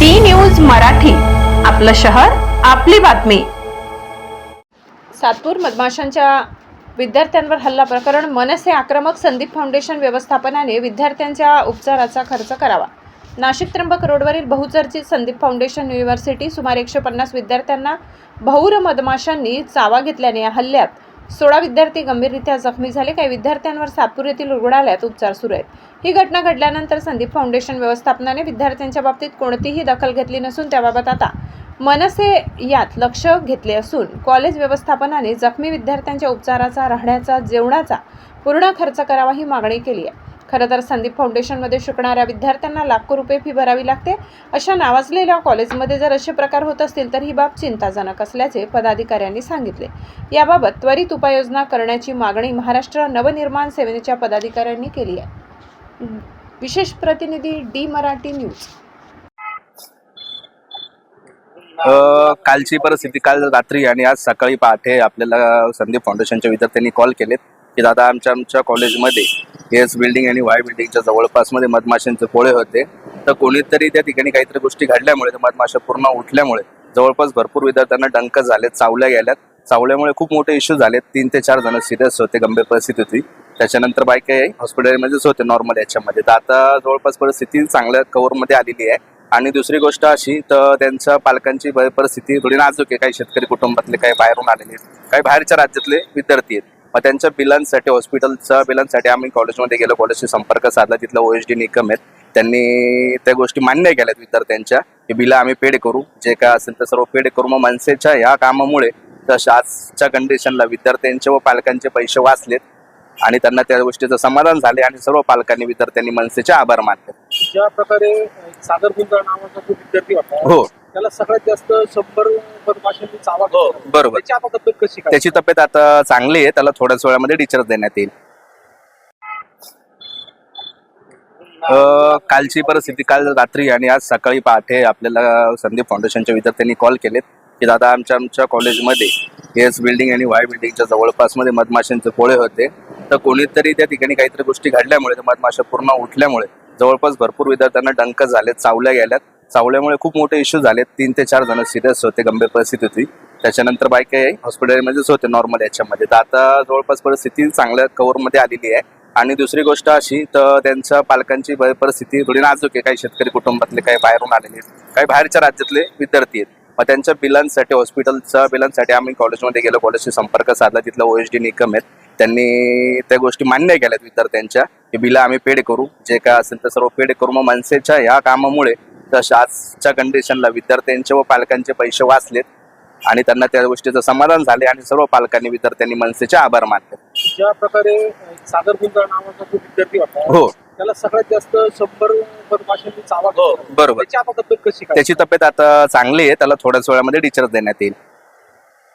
D news Marathi आपलं शहर आपली बातमी. सातपूर मधमाशांच्या विद्यार्थ्यांवर हल्ला प्रकरण मनसे आक्रमक संदीप फाउंडेशन व्यवस्थापनाने विद्यार्थ्यांच्या उपचाराचा खर्च करावा. नाशिक त्र्यंबक रोडवरील बहुचर्चित संदीप फाउंडेशन युनिव्हर्सिटी सुमारे एकशे पन्नास विद्यार्थ्यांना बहुर मधमाशांनी चावा घेतल्याने या हल्ल्यात सोळा विद्यार्थी गंभीररित्या जखमी झाले. काही विद्यार्थ्यांवर सातपूर येथील रुग्णालयात उपचार सुरू आहेत. ही घटना घडल्यानंतर संदीप फाउंडेशन व्यवस्थापनाने विद्यार्थ्यांच्या बाबतीत कोणतीही दखल घेतली नसून त्याबाबत आता मनसे यात लक्ष घेतले असून कॉलेज व्यवस्थापनाने जखमी विद्यार्थ्यांच्या उपचाराचा राहण्याचा जेवणाचा पूर्ण खर्च करावा ही मागणी केली आहे. खरं तर संदीप फाउंडेशनमध्ये शिकणाऱ्या विद्यार्थ्यांना लाखो रुपये फी भरावी लागते. अशा नावाजलेल्या कॉलेजमध्ये जर असे प्रकार होत असतील तर ही बाब चिंताजनक असल्याचे पदाधिकाऱ्यांनी सांगितले. याबाबत त्वरित उपाययोजना करण्याची मागणी महाराष्ट्र नवनिर्माण सेनेच्या पदाधिकाऱ्यांनी केली आहे. विशेष प्रतिनिधी डी मराठी न्यूज. कालची परिस्थिती काल रात्री आणि आज सकाळी पहाटे आपल्याला संदीप फाउंडेशनच्या विद्यार्थ्यांनी कॉल केलेत. की दादा आमच्या आमच्या कॉलेजमध्ये एस बिल्डिंग आणि वाय बिल्डिंगच्या जवळपासमध्ये मधमाशांचे पोळे होते. तर कोणीतरी त्या ठिकाणी काहीतरी गोष्टी घडल्यामुळे मधमाशा पूर्ण उठल्यामुळे जवळपास भरपूर विद्यार्थ्यांना डंक झालेत चावल्या गेल्यात. चावल्यामुळे खूप मोठे इश्यू झालेत. तीन ते चार जण सिरियस होते गंभीर परिस्थिती होती. त्याच्यानंतर बाकी हॉस्पिटलमध्येच होते नॉर्मल याच्यामध्ये. तर आता जवळपास परिस्थिती चांगल्या कव्हरमध्ये आलेली आहे. आणि दुसरी गोष्ट अशी तर त्यांच्या पालकांची परिस्थिती थोडी नाजूक आहे. काही शेतकरी कुटुंबातले काही बाहेरून आलेले आहेत. काही बाहेरच्या राज्यातले विद्यार्थी आहेत. मग त्यांच्या बिलांसाठी हॉस्पिटलच्या बिलांसाठी आम्ही कॉलेजमध्ये गेलो. कॉलेजशी संपर्क साधला. तिथलं ओ एस डी निकम आहेत. त्यांनी त्या गोष्टी मान्य केल्यात विद्यार्थ्यांच्या की बिलं आम्ही पेड करू. जे काय असेल ते सर्व पेड करू. मग मनसेच्या ह्या कामामुळे तशा आजच्या कंडिशनला विद्यार्थ्यांचे व पालकांचे पैसे वाचलेत. आणि त्यांना त्या गोष्टीचं समाधान झाले आणि सर्व पालकांनी विद्यार्थ्यांनी मनसेचे आभार मानले. ज्या प्रकारे सागर नावाचा विद्यार्थी होता हो. त्याला सगळ्यात जास्त शंभर मधमाशांनी चावा हो घेतला. बरोबर. त्याची आता तब्येत कशी काय? त्याची तब्येत आता चांगली आहे. त्याला थोड्याच वेळामध्ये डिस्चार्ज देण्यात येईल. अ, कालची परिस्थिती काल रात्री आणि आज सकाळी पहाटे आपल्याला संदीप फाउंडेशनच्या विद्यार्थ्यांनी कॉल केलेत की दादा आमच्या आमच्या कॉलेजमध्ये एस बिल्डिंग आणि वाय बिल्डिंगच्या जवळपासमध्ये मधमाशांचे पोळे होते. तर कोणीतरी त्या ठिकाणी काहीतरी गोष्टी घडल्यामुळे त्या मधमाशा पूर्ण उठल्यामुळे जवळपास भरपूर विद्यार्थ्यांना डंक झालेत चावल्या गेल्यात. चावल्यामुळे खूप मोठे इश्यू झाले तीन ते चार जण सिरियस होते गंभीर परिस्थिती होती. त्याच्यानंतर बाकी हॉस्पिटलमध्येच होते नॉर्मल याच्यामध्ये. तर आता जवळपास परिस्थिती चांगल्या कव्हरमध्ये आलेली आहे. आणि दुसरी गोष्ट अशी तर त्यांच्या पालकांची परिस्थिती थोडी नाजूक आहे. काही शेतकरी कुटुंबातले काही बाहेरून आलेले आहेत. काही बाहेरच्या राज्यातले विद्यार्थी आहेत. मग त्यांच्या बिलांसाठी हॉस्पिटलच्या बिलांसाठी आम्ही कॉलेजमध्ये गेलो. कॉलेजशी संपर्क साधला. तिथलं ओ एस डी निकम आहेत. त्यांनी त्या गोष्टी मान्य केल्यात विद्यार्थ्यांच्या की बिलं आम्ही पेड करू. जे काय असेल ते सर्व पेड करू. मग मनसेच्या ह्या कामामुळे तशा आजच्या कंडिशनला विद्यार्थ्यांचे व पालकांचे पैसे वाचलेत आणि त्यांना त्या गोष्टीचं समाधान झाले आणि सर्व पालकांनी विद्यार्थ्यांनी मनसेचे आभार मानले. ज्या प्रकारे सागर गुंजा नावाचा जो विद्यार्थी होता हो. त्याला सगळ्यात जास्त शंभर हो. बरोबर. त्याची तब्येत आता चांगली आहे. त्याला थोड्याच वेळामध्ये डिस्चार्ज देण्यात येईल.